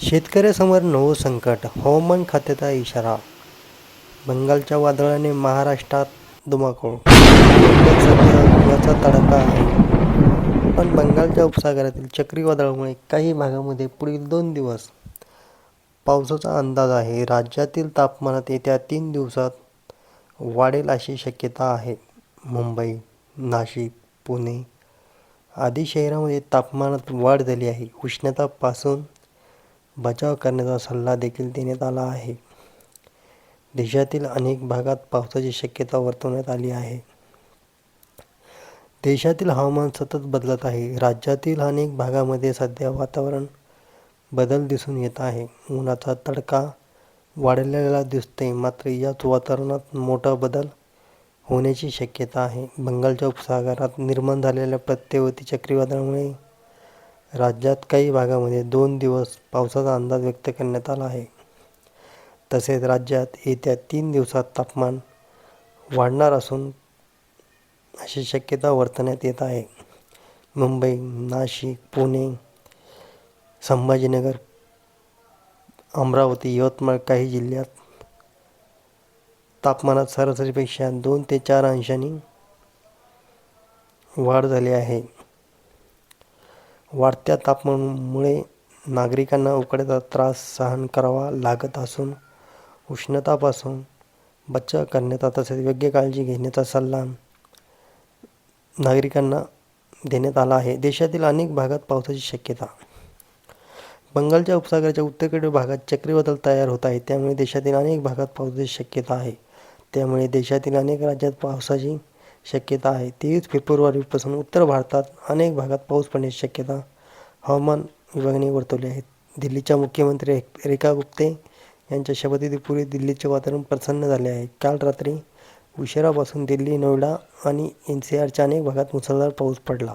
शेतकऱ्यासमोर नवं संकट. हवामान खात्याचा इशारा बंगालच्या वादळाने महाराष्ट्रात धुमाकूळ. मुंबईत सध्या तडाखा आहे. पण बंगालच्या उपसागरातील चक्रीवादळामुळे काही भागामध्ये पुढील दोन दिवस पावसाचा अंदाज आहे. राज्यातील तापमानात येत्या तीन दिवसात वाढेल अशी शक्यता आहे. मुंबई नाशिक पुणे आदी शहरामध्ये तापमानात वाढ झाली आहे. उष्णतापासून बचाव करण्याचा सल्ला देखील देण्यात आला आहे. देशातील अनेक भागात पावसाची शक्यता वर्तवण्यात आली आहे. देशातील हवामान सतत बदलत आहे. राज्यातील अनेक भागामध्ये सध्या वातावरण बदल दिसून येत आहे. उन्हाचा तडका वाढलेला दिसते मात्र याच वातावरणात मोठा बदल होण्याची शक्यता आहे. बंगालच्या उपसागरात निर्माण झालेल्या प्रत्यवती चक्रीवादळामुळे राज्यात काही भागामध्ये दोन दिवस पावसाचा अंदाज व्यक्त करण्यात आला आहे. तसेच राज्यात येत्या तीन दिवसात तापमान वाढणार असून अशी शक्यता वर्तवण्यात येत आहे. मुंबई नाशिक पुणे संभाजीनगर अमरावती यवतमाळ काही जिल्ह्यात तापमानात सरासरीपेक्षा दोन ते चार अंशांनी वाढ झाली आहे. वाढत्या तापमानामुळे नागरिकांना उकड्याचा त्रास सहन करावा लागत असून उष्णतापासून बचाव करण्याचा तसेच योग्य काळजी घेण्याचा सल्ला नागरिकांना देण्यात आला आहे. देशातील अनेक भागात पावसाची शक्यता. बंगालच्या उपसागराच्या उत्तरेकडील भागात चक्रीवादळ तयार होत आहे. त्यामुळे देशातील अनेक भागात पावसाची शक्यता आहे. त्यामुळे देशातील अनेक राज्यात पावसाची शक्यता आहे. तेवीस फेब्रुवारीपासून उत्तर भारतात अनेक भागात पाऊस पडण्याची शक्यता हवामान विभागाने वर्तवली आहे. दिल्लीच्या मुख्यमंत्री रेखा गुप्ते यांच्या शपथविधीपूर्वी दिल्लीचे वातावरण प्रसन्न झाले आहे. काल रात्री उशिरापासून दिल्ली नोएडा आणि एन सी आरच्या अनेक भागात मुसळधार पाऊस पडला.